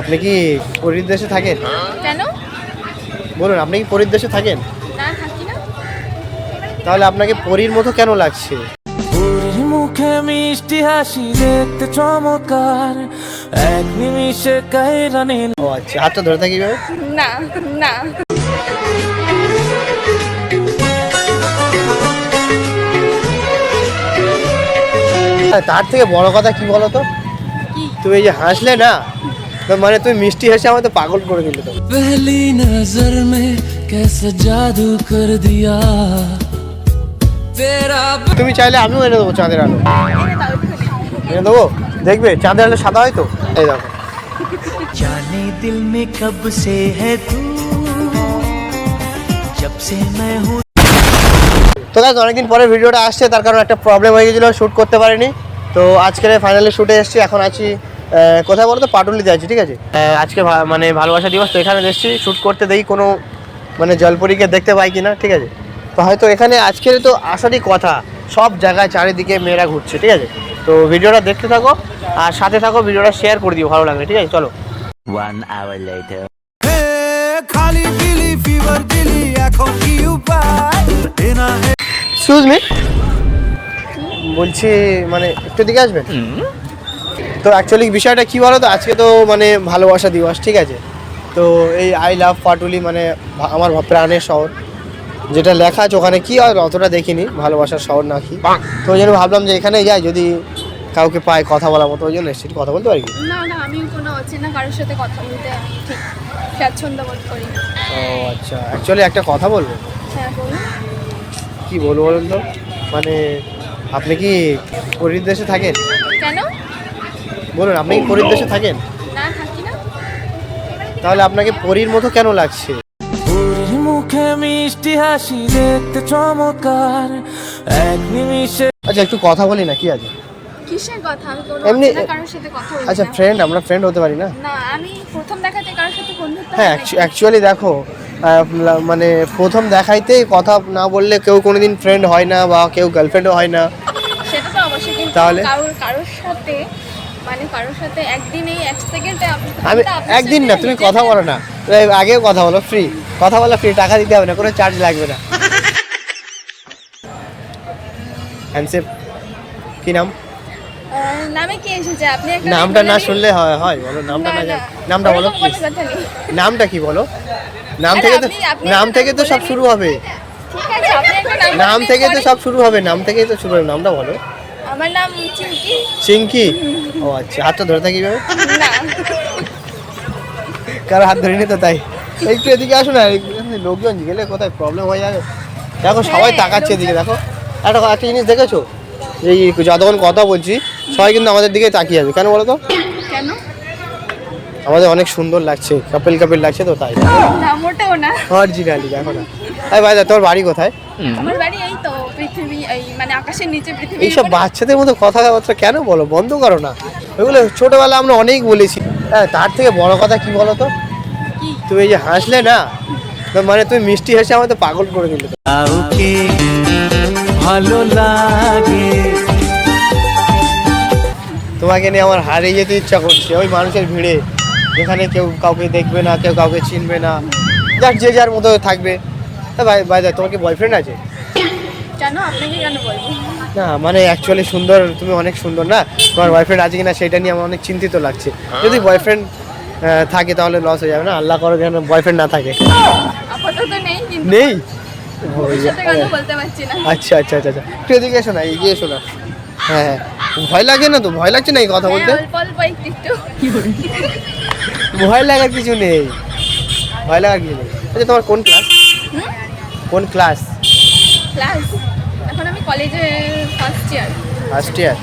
আপনি কি পরীর দেশে থাকেন? কেন? বলুন আপনি কি পরীর দেশে থাকেন? না থাকি না। তাহলে আপনাকে পরীর মতো কেন লাগছে? পুরীর মুখে মিষ্টি হাসি দেখতে চমৎকার। এক নিমিষে কায়রা নিল ও আচ্ছা হাতটা ধরে থাকি না না। তার থেকে বড় কথা কি বলো তো তুমি এই যে হাসলে না মানে তুমি মিষ্টি হেসে আমাদের পাগল করে দিলে তো पहली नजर में कैसा जादू कर दिया तेरा তুমি চাইলে আমিও এনে দেবো চাঁদের আলো এনে দাও একটুখানি। এনে দেবো দেখবে চাঁদের আলো সাদা হয় তো এই দেখো जाने दिल में कब से है तू जब से मैं हूँ তো গাছ অনেকদিন পরে ভিডিওটা আসছে তার কারণ একটা প্রবলেম হয়ে গেছিলো শ্যুট করতে পারিনি তো আজকের ফাইনালি শ্যুটে এসেছি এখন আছি আহ, কোথায় বলো তো পাটুলিতে আছি ঠিক আছে? আজকে ভা- মানে ভালোবাসা দিবস তো এখানে এসেছি শ্যুট করতে দেখি কোনো মানে জলপরীকে দেখতে পাই কিনা ঠিক আছে? তো হয়তো এখানে আজকের তো আসারই কথা সব জায়গায় চারিদিকে মেয়েরা ঘুরছে ঠিক আছে? তো ভিডিওটা দেখতে থাকো আর সাথে থাকো ভিডিওটা শেয়ার করে দিও ভালো লাগবে ঠিক আছে? চলো. খালি বিলি ফিভার দিলি এখন কি উপায়? এক্সকিউজ মি বলছি মানে একটু দিকে আসবেন? তো অ্যাকচুয়ালি বিষয়টা কী বলো তো আজকে তো মানে ভালোবাসা দিবস ঠিক আছে? তো এই আই লাভ পাটুলি মানে ভা- আমার প্রাণের শহর। যেটা লেখা আছে ওখানে কী আর অতটা দেখিনি ভালোবাসার শহর নাকি তো ওই জন্য ভাবলাম যে এখানে যাই যদি কাউকে পাই কথা বলার মতো ওই জন্য এসেছি। কথা বলতে পারি কি? না না আমি কোনো অচেনা কারোর সাথে কথা বলতে আমি ঠিক স্বাচ্ছন্দ্য বোধ করি ও আচ্ছা। অ্যাকচুয়ালি একটা কথা বলব? হ্যাঁ বলুন। কি বলব বলুন তো? মানে আপনি কি পরীর দেশে থাকেন? কেন বলুন আপনি কি পরীর দেশে থাকেন? না থাকি না। তাহলে আপনাকে পরীর মতো কেন লাগছে? মুখে মিষ্টি হাসি দেখতে চমৎকার এক নিমিষে আচ্ছা একটু কথা বলি না কি আছে? কিসের কথা? আমি কোনো এমনি- কারোর সাথে কথা বলি আচ্ছা ফ্রেন্ড আমরা ফ্রেন্ড হতে পারি না? না আমি প্রথম দেখাতে কারোর সাথে বন্ধুত্ব হ্যাঁ অ্যাকচুয়ালি দেখো মানে প্রথম দেখাইতেই কথা না বললে কেউ কোনোদিন ফ্রেন্ড হয় না বা কেউ গার্লফ্রেন্ডও হয় না। সেটা তো অবশ্যই কিন্তু তাহলে? কারোর কারোর সাথে মানে কারোর সাথে একদিনেই এক সেকেন্ডে আমি একদিন না তুমি কথা বলো না। আগেও কথা বলো ফ্রি কথা বলা ফ্রি টাকা দিতে হবে না কোনো চার্জ লাগবে না। হ্যান্ডসেপ কি নাম? নামে কি এসেছে? আপনি একটা নামটা না শুনলে হয় হয় বলো নামটা না নামটা বলো। নামটা কি বলো? নাম থেকে তো নাম থেকে তো সব শুরু হবে। নাম থেকে তো সব শুরু হবে নাম থেকেই তো শুরু হবে নামটা বলো। আমার নাম চিঙ্কি। চিঙ্কি? ও আচ্ছা হাতটা ধরে থাকি না। কারও হাত ধরে তো তাই। একটু এদিকে আসো না লোকজন গেলে কোথায় প্রবলেম হয়ে যাবে? দেখো সবাই হ্যাঁ, তাকাচ্ছে এদিকে দেখো। একটা একটা জিনিস দেখেছ? এই যতক্ষণ কথা বলছি সবাই কিন্তু আমাদের দিকে তাকিয়ে আছে। কেন বলো তো? কেন? আমাদের অনেক সুন্দর লাগছে কাপেল কাপেল লাগছে তো তাই। না মোটেও না। অরিজিনালি দেখো না। তাই ভাই তোর বাড়ি কোথায়? আমার বাড়ি এই তো। পৃথিবী এই মানে আকাশের নিচে পৃথিবী এইসব বাচ্চাদের মতো কথাবার্তা কেন বলো? বন্ধ করো না। ওইগুলো ছোটবেলা আমরা অনেক বলেছি। হ্যাঁ তার থেকে বড় কথা কি বলো তো? তুমি এই যে হাসলে না তো মানে তুমি মিষ্টি হেসে আমাদের পাগল করে দিলে। কাউকে ভালো লাগে। তোমাকে নিয়ে আমার হারিয়ে যেতে ইচ্ছা করছে। ওই মানুষের ভিড়ে যেখানে কেউ কাউকে দেখবে না কেউ কাউকে চিনবে না। যার যে যার মতো থাকবে। ভাই ভাই তোমার কি বয়ফ্রেন্ড আছে? কেন? আপনাকে কেন বলব? না মানে অ্যাকচুয়ালি সুন্দর তুমি অনেক সুন্দর না? তোমার বয়ফ্রেন্ড আছে কিনা সেটা নিয়ে আমার অনেক চিন্তিত লাগছে। যদি বয়ফ্রেন্ড থাকে তাহলে লস হয়ে যাবে না? আল্লাহ করো যেন বয়ফ্রেন্ড না থাকে। আপাতত নেই কিন্তু। নেই? ভবিষ্যতে কথা বলতে পারছি না। আচ্ছা আচ্ছা আচ্ছা আচ্ছা। একটু এদিকে এসো না এগিয়ে এসো না। হ্যাঁ হ্যাঁ। ভয় লাগে না তো? ভয় লাগছে না এই কথা বলতে? হ্যাঁ, ভয় লাগার কিছু নেই। ভয় লাগার কিছু নেই। আচ্ছা তোমার কোন ক্লাস কোন ক্লাস ক্লাস কলেজে ফার্স্ট ইয়ার ফার্স্ট ইয়ার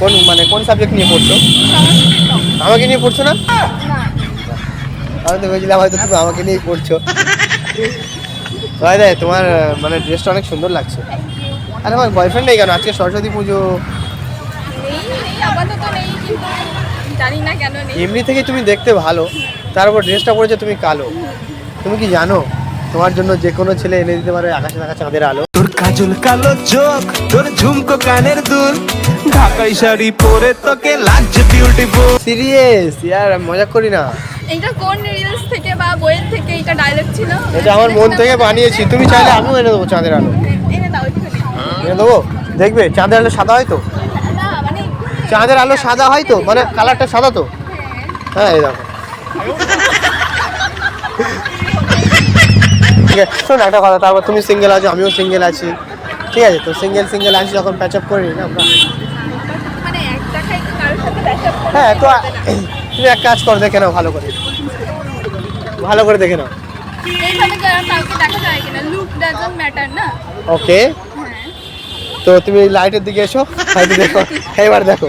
কোন মানে কোন সাবজেক্ট নিয়ে পড়ছো? আমাকে নিয়ে পড়ছো না? আমি তো ভেবেছিলাম হয়তো তুমি আমাকে নিয়েই পড়ছো। ভাই দেয় তোমার মানে ড্রেসটা অনেক সুন্দর লাগছে। আর আমার বয়ফ্রেন্ড নেই কেন? আজকে সরস্বতী পুজো। এমনি থেকে তুমি দেখতে ভালো। তার উপর ড্রেসটা পরেছো তুমি কালো। তুমি কি জানো? তোমার জন্য যে কোনো ছেলে এনে দিতে পারে আকাশে থাকা চাঁদের আলো। কাজল কালো চোখ তোর ঝুমকো কানের দুল। ঢাকাই শাড়ি পরে তোকে লাগছে বিউটিফুল সিরিয়াস ইয়ার মজা করি না। এইটা কোন রিলস থেকে বা বইয়ের থেকে এটা ডায়লগ ছিল? এটা আমার মন থেকে বানিয়েছি। তুমি চাইলে আমিও এনে দেবো চাঁদের আলো। এনে দাও এনে দেবো? দেখবে চাঁদের আলো সাদা হয় তো? না মানে চাঁদের আলো সাদা হয় তো? মানে কালারটা সাদা তো? হ্যাঁ এই দেখো। ঠিক আছে শোন একটা কথা তারপর তুমি সিঙ্গেল আছো আমিও সিঙ্গেল আছি। ঠিক আছে তো সিঙ্গেল সিঙ্গেল আছি যখন প্যাচ আপ করি না আমরা মানে হ্যাঁ তো তুমি এক কাজ করো দেখে নাও ভালো করে। ভালো করে দেখে নাও। ওকে তো তুমি লাইটের দিকে এসো হয়তো দেখো। এবার দেখো।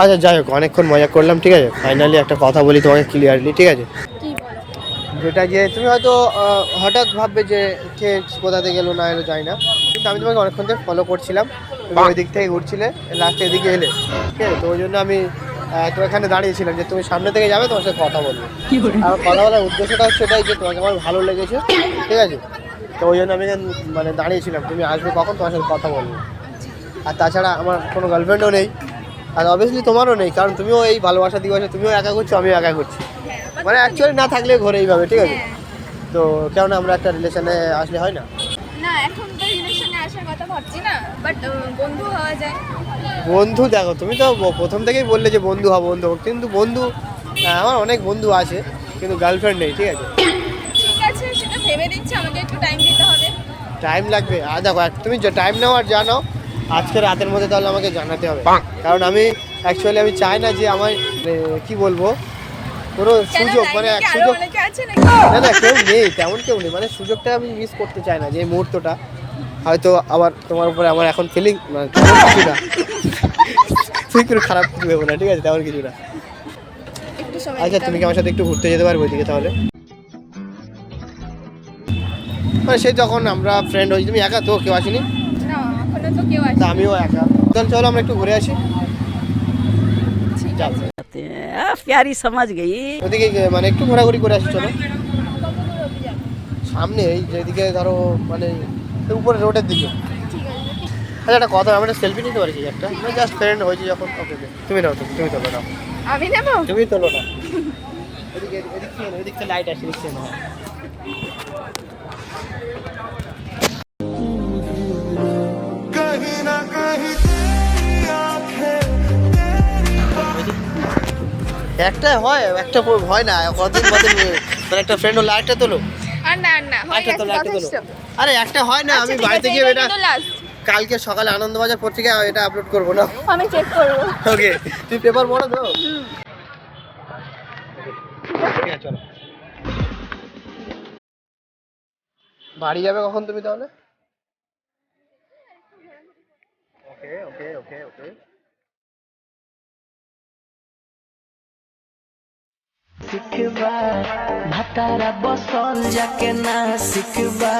আচ্ছা যাই হোক অনেকক্ষণ মজা করলাম ঠিক আছে? ফাইনালি একটা কথা বলি তোমাকে ক্লিয়ারলি ঠিক আছে? যেটা যে তুমি হয়তো হঠাৎ ভাববে যে কে কোথা থেকে এলো না এলো যাই না। কিন্তু আমি তোমাকে অনেকক্ষণ থেকে ফলো করছিলাম। তুমি ওই দিক থেকে ঘুরছিলে লাস্টে এদিকে এলে। ঠিক আছে? তো ওই জন্য আমি আহ, তো এখানে দাঁড়িয়েছিলাম যে তুমি সামনে থেকে যাবে তোমার সাথে কথা বলব। আর কথা বলার উদ্দেশ্যটা হচ্ছে এটাই যে তোমাকে আমার ভালো লেগেছে। ঠিক আছে? তো ওই জন্য আমি মানে দাঁড়িয়েছিলাম। তুমি আসবে কখন? তোমার সাথে কথা বলব। আর তাছাড়া আমার কোনো গার্লফ্রেন্ডও নেই। আর অবভিয়াসলি তোমারও নেই কারণ তুমিও এই ভালোবাসা দিবসে তুমিও একা করছ আমিও একা করছি মানে অ্যাকচুয়ালি না থাকলে ঘরে এইভাবে ঠিক আছে? হ্যাঁ। তো কেননা আমরা একটা রিলেশনে আসলে হয় না? না এখন তো রিলেশনে আসার কথা ভাবছি না বাট বন্ধু হওয়া যায়। বন্ধু দেখো তুমি তো প্রথম থেকেই বললে যে বন্ধু হব বন্ধু হব কিন্তু বন্ধু হ্যাঁ, আমার অনেক বন্ধু আছে কিন্তু গার্লফ্রেন্ড নেই ঠিক আছে? ঠিক আছে সেটা ভেবে দিচ্ছি আমাকে একটু টাইম দিতে হবে। টাইম লাগবে। আর দেখো তুমি যে টাইম নাও আর জানাও আজকে রাতের মধ্যে তাহলে আমাকে জানাতে হবে। কারণ আমি অ্যাকচুয়ালি আমি চাই না যে আমার কি বলব? কোনো সুযোগ মানে এক সুযোগ না না কেউ নেই তেমন কেউ নেই। মানে সুযোগটা আমি মিস করতে চাই না যে মুহূর্তটা। হয়তো আবার তোমার উপরে আমার এখন ফিলিং মানে কিছু না। তুই কোনো খারাপ কিছু ভেবো না ঠিক আছে তেমন কিছু না। আচ্ছা তুমি কি আমার সাথে একটু ঘুরতে যেতে পারবে ওইদিকে তাহলে? মানে সেই যখন আমরা ফ্রেন্ড হই তুমি একা তো কেউ আসেনি? আমিও একা। চলো আমরা একটু ঘুরে আসি। যাব प्यारी समझ गई ওদিকে গিয়ে মানে একটু ঘোরাঘুরি করে আসি চলো কত দূর অবধি যাবে? সামনে এই যেদিকে ধরো মানে এই উপরে রোডের দিকে ঠিক আছে আচ্ছা একটা কথা আমরা সেলফি নিতে পারি কি একটা জাস্ট ফ্রেন্ড হয়েছি যখন ওকে তুমি নাও তুমি তুমি তোলো নাও আমি নেবো তুমি তোলো না এদিকে এদিক থেকে না, এদিক থেকে লাইট আসে এদিক থেকে একটা হয় একটা হয় না কতদিন কতদিন মানে একটা ফ্রেন্ড হলো আরেকটা তোলো। আর না না গেছে তোলো একটা তোলো। আরে একটা হয় না আমি আচ্ছা, বাড়িতে গিয়ে এটা কালকে সকালে আনন্দবাজার পত্রিকায় এটা আপলোড করব না? আমি চেক করব। ওকে তুই পেপার পড়ো তো। চলো। বাড়ি যাবে কখন তুমি তাহলে? ওকে ওকে ওকে ওকে শিখবা। ভাতারা বসল যাকে না শিখবা।